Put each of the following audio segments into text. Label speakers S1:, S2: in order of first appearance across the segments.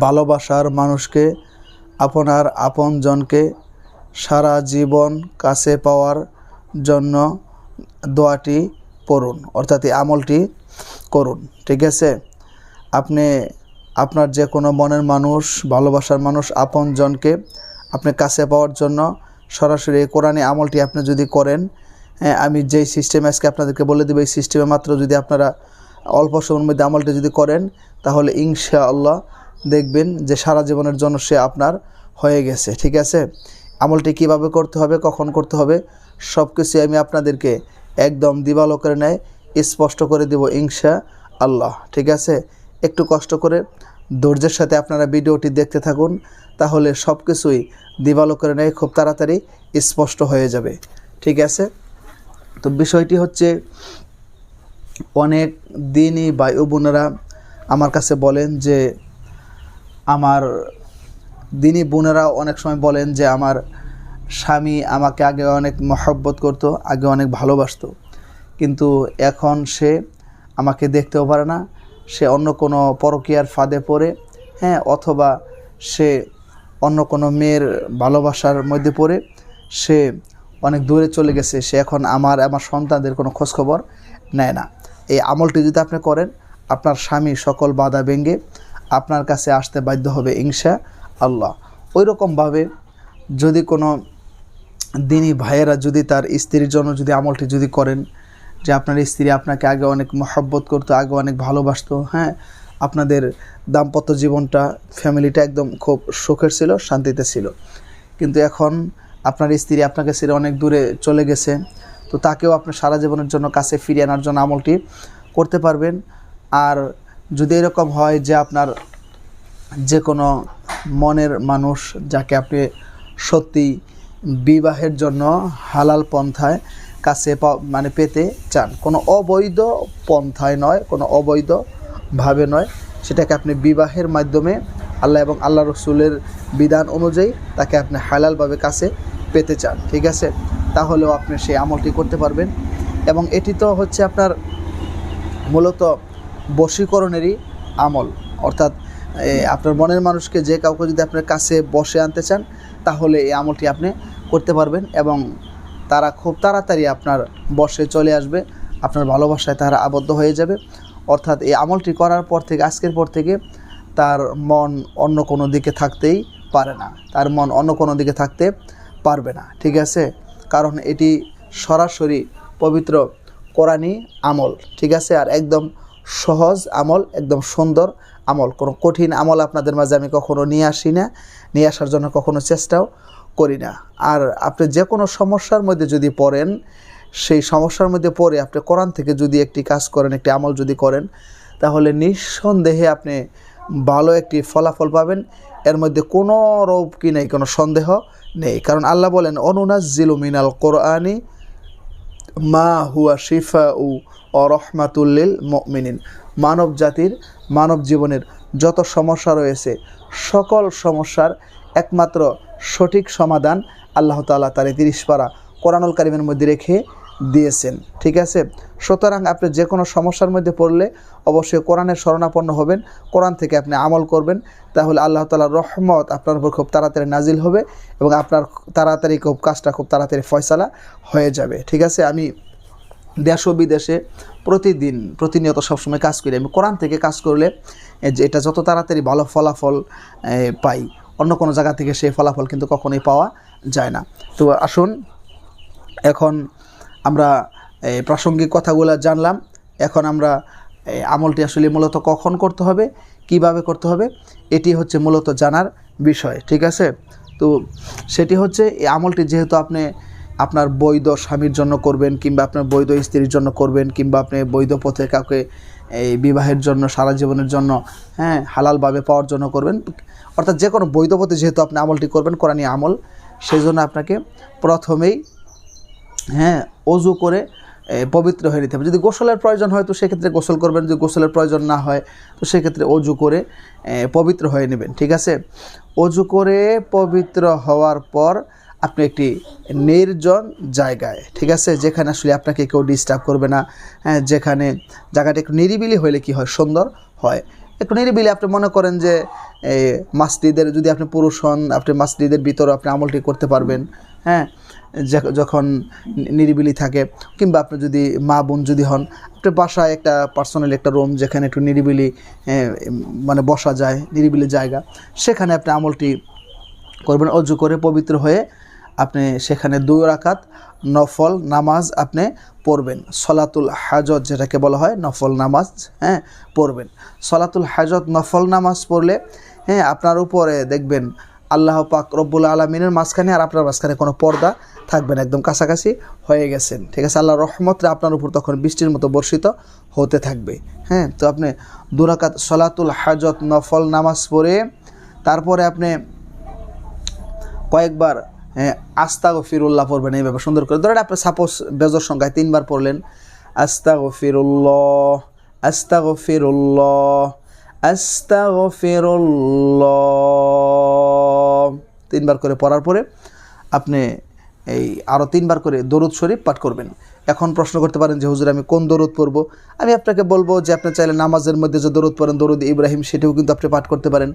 S1: ভালোবাসার মানুষকে আপনার আপনজনকে সারা জীবন কাছে পাওয়ার জন্য দোয়াটি পড়ুন অর্থাৎ এই আমলটি করুন ঠিক আছে? আপনি আপনার যে কোনো মনের মানুষ ভালোবাসার মানুষ আপনজনকে আপনি কাছে পাওয়ার জন্য সরাসরি এই কোরআনে আমলটি আপনি যদি করেন হ্যাঁ, আমি যেই সিস্টেম আজকে আপনাদেরকে বলে দেবো এই সিস্টেমে মাত্র যদি আপনারা অল্প সময়ের মধ্যে আমলটি যদি করেন তাহলে ইনশা আল্লাহ দেখবেন যে সারা জীবনের জন্য সে আপনার হয়ে গেছে, ঠিক আছে? আমলটি কীভাবে করতে হবে, কখন করতে হবে সব কিছু আমি আপনাদেরকে একদম দিবালোকের নেয় স্পষ্ট করে দেব ইনশা আল্লাহ ঠিক আছে? একটু কষ্ট করে ধৈর্যের সাথে আপনারা ভিডিওটি দেখতে থাকুন, তাহলে সব কিছুই দিবালোকের নেয় খুব তাড়াতাড়ি স্পষ্ট হয়ে যাবে, ঠিক আছে? তো বিষয়টি হচ্ছে, অনেক দিনই ও বোনেরা আমার কাছে বলেন যে আমার দিনী বোনেরা অনেক সময় বলেন যে আমার স্বামী আমাকে আগে অনেক মহব্বত করতো, আগে অনেক ভালোবাসতো। কিন্তু এখন সে আমাকে দেখতেও পারে না। সে অন্য কোনো পরকীয়ার ফাঁদে পড়ে হ্যাঁ অথবা সে অন্য কোনো মেয়ের ভালোবাসার মধ্যে পড়ে। সে অনেক দূরে চলে গেছে, সে এখন আমার আমার সন্তানদের কোনো খোঁজখবর নেয় না। এই আমলটি যদি আপনি করেন, আপনার স্বামী সকল বাধা ভেঙে আপনার কাছে আসতে বাধ্য হবে ইনশা আল্লাহ। ওই রকমভাবে যদি কোনো দিনী ভাইয়েরা যদি তার স্ত্রীর জন্য যদি আমলটি যদি করেন, যে আপনার স্ত্রী আপনাকে আগে অনেক মহব্বত করতো, আগে অনেক ভালোবাসত হ্যাঁ আপনাদের দাম্পত্য জীবনটা, ফ্যামিলিটা একদম খুব সুখের ছিল, শান্তিতে ছিল। কিন্তু এখন আপনার স্ত্রী আপনাকে ছেড়ে অনেক দূরে চলে গেছে, তো তাকেও আপনি সারা জীবনের জন্য কাছে ফিরিয়ে আনার জন্য আমলটি করতে পারবেন। আর যদি এরকম হয় যে আপনার যে কোনো মনের মানুষ যাকে আপনি সত্যি বিবাহের জন্য হালাল পন্থায় কাছে মানে পেতে চান, কোনো অবৈধ পন্থায় নয়, কোনো অবৈধভাবে নয়, সেটাকে আপনি বিবাহের মাধ্যমে আল্লাহ এবং আল্লাহ রসুলের বিধান অনুযায়ী তাকে আপনি হালালভাবে কাছে পেতে চান, ঠিক আছে? তাহলেও আপনি সেই আমলটি করতে পারবেন। এবং এটি তো হচ্ছে আপনার মূলত বশীকরণেরই আমল। অর্থাৎ আপনার মনের মানুষকে যে কাউকে যদি আপনার কাছে বসে আনতে চান, তাহলে এই আমলটি আপনি করতে পারবেন এবং তারা খুব তাড়াতাড়ি আপনার বসে চলে আসবে, আপনার ভালোবাসায় তারা আবদ্ধ হয়ে যাবে। অর্থাৎ, এই আমলটি করার পর থেকে, আজকের পর থেকে তার মন অন্য কোনো দিকে থাকতেই পারে না। তার মন অন্য কোনো দিকে থাকতে পারবে না। ঠিক আছে? কারণ এটি সরাসরি পবিত্র কোরআনি আমল। ঠিক আছে? আর একদম সহজ আমল, একদম সুন্দর আমল। কোনো কঠিন আমল আপনাদের মাঝে আমি কখনো নিয়ে আসি না, নিয়ে আসার জন্য কখনো চেষ্টাও করি না। আর আপনি যে কোনো সমস্যার মধ্যে যদি পড়েন, সেই সমস্যার মধ্যে পড়ে আপনি কোরআন থেকে যদি একটি কাজ করেন, একটি আমল যদি করেন, তাহলে নিঃসন্দেহে আপনি ভালো একটি ফলাফল পাবেন। এর মধ্যে কোনো রূপ কি নেই, কোনো সন্দেহ নেই। কারণ আল্লাহ বলেন অনুনাজিলু মিনাল কোরআনি মা হুয়া শিফা উ অরহমাতুল্লিল মিনিন মানব জাতির, মানব জীবনের যত সমস্যা রয়েছে, সকল সমস্যার একমাত্র সঠিক সমাধান আল্লাহ তাআলা তার তিরিশ পারা কোরআনুল কারিমের মধ্যে রেখে দিয়েছেন। ঠিক আছে? সুতরাং আপনি যে কোনো সমস্যার মধ্যে পড়লে অবশ্যই কোরআনের শরণাপন্ন হবেন, কোরআন থেকে আপনি আমল করবেন, তাহলে আল্লাহ তালার রহমত আপনার উপর খুব তাড়াতাড়ি নাজিল হবে এবং আপনার তাড়াতাড়ি খুব কাজটা খুব তাড়াতাড়ি ফয়সালা হয়ে যাবে। ঠিক আছে? আমি দেশ ও বিদেশে প্রতিদিন প্রতিনিয়ত সবসময় কাজ করি। আমি কোরআন থেকে কাজ করলে যে এটা যত তাড়াতাড়ি ভালো ফলাফল পাই, অন্য কোনো জায়গা থেকে সেই ফলাফল কিন্তু কখনোই পাওয়া যায় না। তো আসুন, এখন আমরা প্রাসঙ্গিক কথাগুলো জানলাম। এখন আমরা আমলটি আসলে মূলত কখন করতে হবে, কীভাবে করতে হবে, এটি হচ্ছে মূলত জানার বিষয়, ঠিক আছে? তো সেটি হচ্ছে, এই আমলটি যেহেতু আপনি আপনার বৈধ স্বামীর জন্য করবেন কিংবা আপনার বৈধ স্ত্রীর জন্য করবেন কিংবা আপনি বৈধ পথে কাউকে, এই বিবাহের জন্য, সারা জীবনের জন্য হ্যাঁ হালালভাবে পাওয়ার জন্য করবেন। অর্থাৎ যে কোনো বৈধ পথে যেহেতু আপনি আমলটি করবেন কোরআনী আমল সেই জন্য আপনাকে প্রথমেই হ্যাঁ অজু করে পবিত্র হয়ে নিতে হবে। যদি গোসলের প্রয়োজন হয় তো সেক্ষেত্রে গোসল করবেন, যদি গোসলের প্রয়োজন না হয় তো সেক্ষেত্রে অজু করে পবিত্র হয়ে নেবেন, ঠিক আছে? অজু করে পবিত্র হওয়ার পর আপনি একটি নির্জন জায়গায়, ঠিক আছে? যেখানে আসলে আপনাকে কেউ ডিস্টার্ব করবে না হ্যাঁ? যেখানে জায়গাটা একটু নিরিবিলি হলে কি হয়? সুন্দর হয়। একটু নিরিবিলি আপনি মনে করেন যে এই মাসজিদের যদি আপনি পুরুষ হন, আপনি মাসজিদের ভিতরে আপনি আমলটি করতে পারবেন হ্যাঁ? যখন নিরিবিলি থাকে, কিংবা আপনি যদি মা বোন যদি হন, আপনি বাসায় একটা পার্সোনাল একটা রুম যেখানে একটু নিরিবিলি মানে বসা যায়, নিরিবিলি জায়গা, সেখানে আপনি আমলটি করবেন, অজু করে পবিত্র হয়ে আপনি সেখানে দুই রাকাত নফল নামাজ আপনি পড়বেন। সলাতুল হাজত যেটাকে বলা হয়, নফল নামাজ হ্যাঁ পড়বেন। সলাতুল হাজত নফল নামাজ পড়লে হ্যাঁ আপনার উপরে দেখবেন আল্লাহ পাক রব্বুল আলমিনের মাঝখানে আর আপনার মাঝখানে কোনো পর্দা থাকবে না, একদম কাছাকাছি হয়ে গেছেন। ঠিক আছে আল্লাহ রহমতরা আপনার উপর তখন বৃষ্টির মতো বর্ষিত হতে থাকবে হ্যাঁ। তো আপনি দুরাকাত সলাতুল হাজত নফল নামাজ পড়ে, তারপরে আপনি কয়েকবার আস্তা ও ফিরুল্লাহ পড়বেন এইভাবে সুন্দর করে। ধরেন আপনি সাপোজ বেজর সংখ্যায় তিনবার পড়লেন আস্তা ও ফিরুল্লাহ আস্তা ও ফিরুল্লাহ আস্তা ও ফিরুল্লাহ তিনবার করে পড়ার পরে আপনি এই আরও তিনবার করে দরুদ শরীফ পাঠ করবেন। এখন প্রশ্ন করতে পারেন যে, হুজুর, আমি কোন দরুদ পড়ব? আমি আপনাকে বলব যে, আপনি চাইলে নামাজের মধ্যে যে দরুদ পড়েন দরুদ ইব্রাহিম সেটিও কিন্তু আপনি পাঠ করতে পারেন।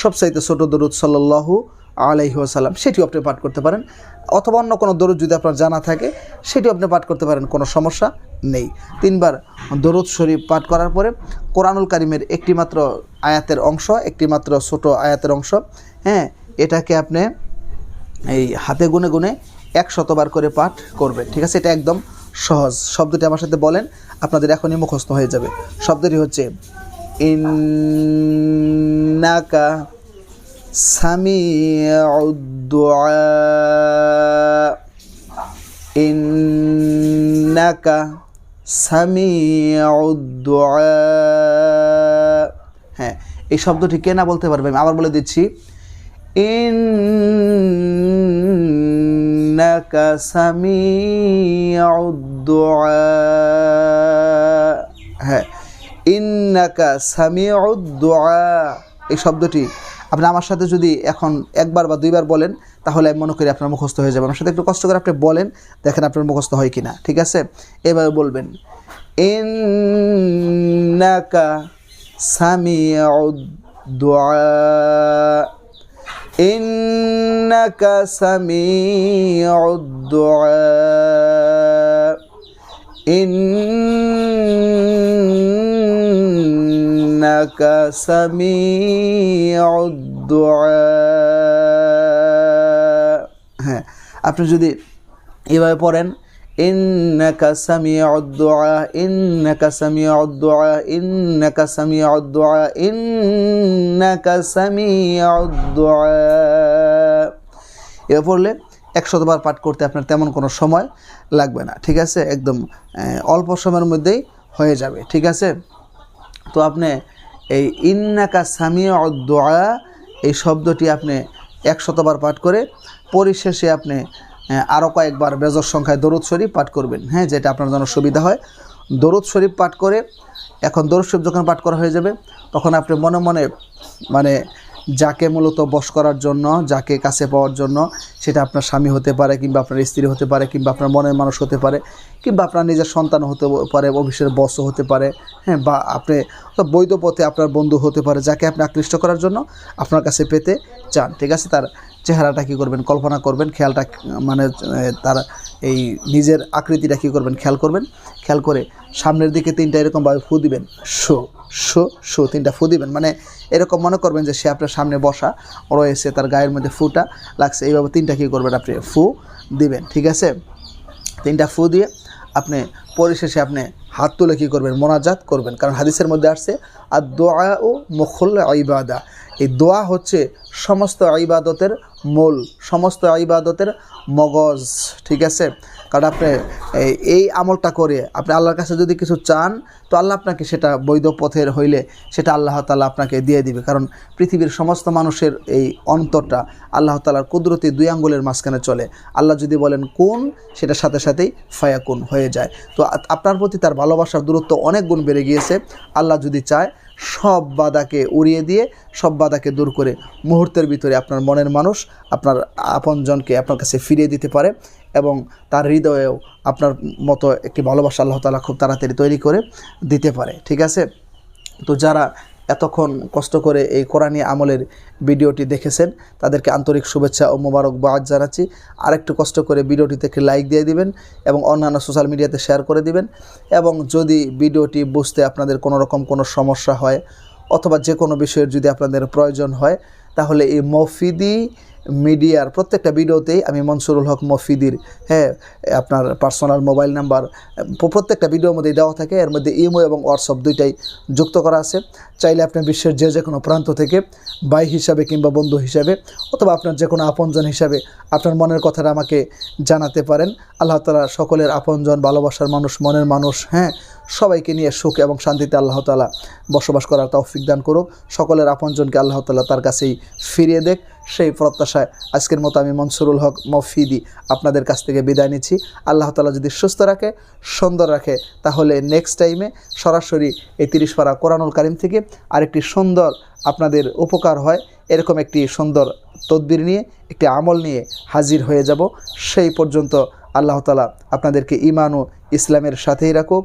S1: সবচাইতে ছোট দরুদ সাল্লাল্লাহু আলাইহি ওয়াসাল্লাম, সেটিও আপনি পাঠ করতে পারেন। অথবা অন্য কোনো দরুদ যদি আপনার জানা থাকে, সেটিও আপনি পাঠ করতে পারেন, কোনো সমস্যা নেই। তিনবার দরুদ শরীফ পাঠ করার পরে কোরআনুল কারিমের একটি মাত্র আয়াতের অংশ একটি মাত্র ছোট আয়াতের অংশ হ্যাঁ এটাকে আপনি এই হাতে গুনে গুনে এক শতবার করে পাঠ করবেন। ঠিক আছে, এটা একদম সহজ। শব্দটি আমার সাথে বলেন, আপনাদের এখনই মুখস্থ হয়ে যাবে। শব্দটি হচ্ছে, ইন্নাকা সামিউদ্দুআ ইন্নাকা সামিউদ্দুআ হ্যাঁ এই শব্দটি কে না বলতে পারবে আমি আবার বলে দিচ্ছি। ইন্নাকা সামিউদ দুআ হ্যাঁ ইন্নাকা সামিউদ দুআ এই শব্দটি আপনি আমার সাথে যদি এখন একবার বা দুইবার বলেন, তাহলে আমি মনে করি আপনার মুখস্থ হয়ে যাবে। আমার সাথে একটু কষ্ট করে আপনি বলেন, দেখেন আপনার মুখস্থ হয় কি না ঠিক আছে? এভাবে বলবেন, ইন্নাকা إنك سميع الدعاء হ্যাঁ আপনি যদি এভাবে পড়েন إنك سميع الدعاء إنك سميع الدعاء إنك سميع الدعاء إنك سميع الدعاء এভাবে পড়লে একশতবার পাঠ করতে আপনার তেমন কোনো সময় লাগবে না ঠিক আছে একদম আহ, অল্প সময়ের মধ্যেই হয়ে যাবে ঠিক আছে তো আপনি এই ইন্নাকা সামিয়া দোয়া এই শব্দটি আপনি একশতবার পাঠ করে পরিশেষে আপনি আরও কয়েকবার বেজর সংখ্যায় দরুদ শরীফ পাঠ করবেন। হ্যাঁ যেটা আপনার জন্য সুবিধা হয়। দরুদ শরীফ পাঠ করে, এখন দরুদ শরীফ যখন পাঠ করা হয়ে যাবে, তখন আপনি মনে মনে মানে যাকে মূলত বশ করার জন্য, যাকে কাছে পাওয়ার জন্য, সেটা আপনার স্বামী হতে পারে কিংবা আপনার স্ত্রী হতে পারে কিংবা আপনার মনের মানুষ হতে পারে, কিংবা আপনার নিজের সন্তান হতে পারে, অফিসের বসও হতে পারে হ্যাঁ বা আপনি বৈধ পথে আপনার বন্ধু হতে পারে, যাকে আপনি আকৃষ্ট করার জন্য আপনার কাছে পেতে চান। ঠিক আছে? তার চেহারাটা কী করবেন? কল্পনা করবেন, খেয়ালটা মানে তার এই নিজের আকৃতিটা কী করবেন? খেয়াল করবেন। খেয়াল করে সামনের দিকে তিনটা এরকমভাবে ফু দিবেন। শো শো শো, তিনটা ফু দিবেন। মানে এরকম মনে করবেন যে সে আপনার সামনে বসা, রয়েছে তার গায়ের মধ্যে ফুটা, লাগছে। এইভাবে তিনটা কী করবেন আপনি? ফু দিবেন, ঠিক আছে? তিনটা ফু দিয়ে আপনি পরিশেষে আপনি হাত তুলে কী করবেন? মোনাজাত করবেন। কারণ হাদিসের মধ্যে আসছে আর দোয়া ও মুখল ইবাদা। এই দোয়া হচ্ছে সমস্ত ইবাদতের মূল, সমস্ত ইবাদতের মগজ, ঠিক আছে? কারণ আপনি এই- আমলটা করে আপনি আল্লাহর কাছে যদি কিছু চান, তো আল্লাহ আপনাকে সেটা বৈধ পথের হইলে সেটা আল্লাহ তালা আপনাকে দিয়ে দিবে। কারণ পৃথিবীর সমস্ত মানুষের এই অন্তরটা আল্লাহ তালার কুদরতি দুই আঙ্গুলের মাঝখানে চলে। আল্লাহ যদি বলেন, কোন? সেটার সাথে সাথেই ফায়াকুন হয়ে যায়। তো আপনার প্রতি তার ভালোবাসার দূরত্ব অনেক গুণ বেড়ে গিয়েছে। আল্লাহ যদি চায় সব বাধাকে উড়িয়ে দিয়ে, সব বাধাকে দূর করে মুহূর্তের ভিতরে আপনার মনের মানুষ, আপনার আপনজনকে আপনার কাছে ফিরিয়ে দিতে পারে এবং তার হৃদয়েও আপনার মতো একটি ভালোবাসা আল্লাহ তালা খুব তাড়াতাড়ি তৈরি করে দিতে পারে। ঠিক আছে? তো যারা এতক্ষণ কষ্ট করে এই কোরআনী আমলের ভিডিওটি দেখেছেন, তাদেরকে আন্তরিক শুভেচ্ছা ও মোবারকবাদ জানাচ্ছি। আরেকটু কষ্ট করে ভিডিওটি থেকে লাইক দিয়ে দিবেন এবং অন্যান্য সোশ্যাল মিডিয়াতে শেয়ার করে দিবেন। এবং যদি ভিডিওটি বুঝতে আপনাদের কোনো রকম কোনো সমস্যা হয় অথবা যে কোনো বিষয়ের যদি আপনাদের প্রয়োজন হয়, তাহলে এই মফিদি মিডিয়ার প্রত্যেকটা ভিডিওতেই আমি মনসুরুল হক মফিদির হ্যাঁ আপনার পার্সোনাল মোবাইল নাম্বার প্রত্যেকটা ভিডিওর মধ্যেই দেওয়া থাকে। এর মধ্যে ইমো এবং হোয়াটসঅ্যাপ দুইটাই যুক্ত করা আছে। চাইলে আপনি বিশ্বের যে যে কোনো প্রান্ত থেকে ভাই হিসাবে কিংবা বন্ধু হিসাবে অথবা আপনার যে কোনো আপনজন হিসাবে আপনার মনের কথাটা আমাকে জানাতে পারেন। আল্লাহ তালা সকলের আপনজন, ভালোবাসার মানুষ, মনের মানুষ হ্যাঁ সবাইকে নিয়ে সুখ এবং শান্তিতে আল্লাহ তালা বসবাস করার তৌফিক দান করুক। সকলের আপনজনকে আল্লাহ তালা তার কাছেই ফিরিয়ে দেখ সেই প্রত্যাশায় আজকের মতো আমি মনসুরুল হক মফিদি আপনাদের কাছ থেকে বিদায় নিচ্ছি। আল্লাহ তালা যদি সুস্থ রাখে, সুন্দর রাখে, তাহলে নেক্সট টাইমে সরাসরি এই তিরিশ পারা কোরআনুল কারিম থেকে আরেকটি সুন্দর আপনাদের উপকার হয়। এরকম একটি সুন্দর তদবির নিয়ে, একটি আমল নিয়ে হাজির হয়ে যাব। সেই পর্যন্ত আল্লাহ তালা আপনাদেরকে ইমান ও ইসলামের সাথেই রাখুক।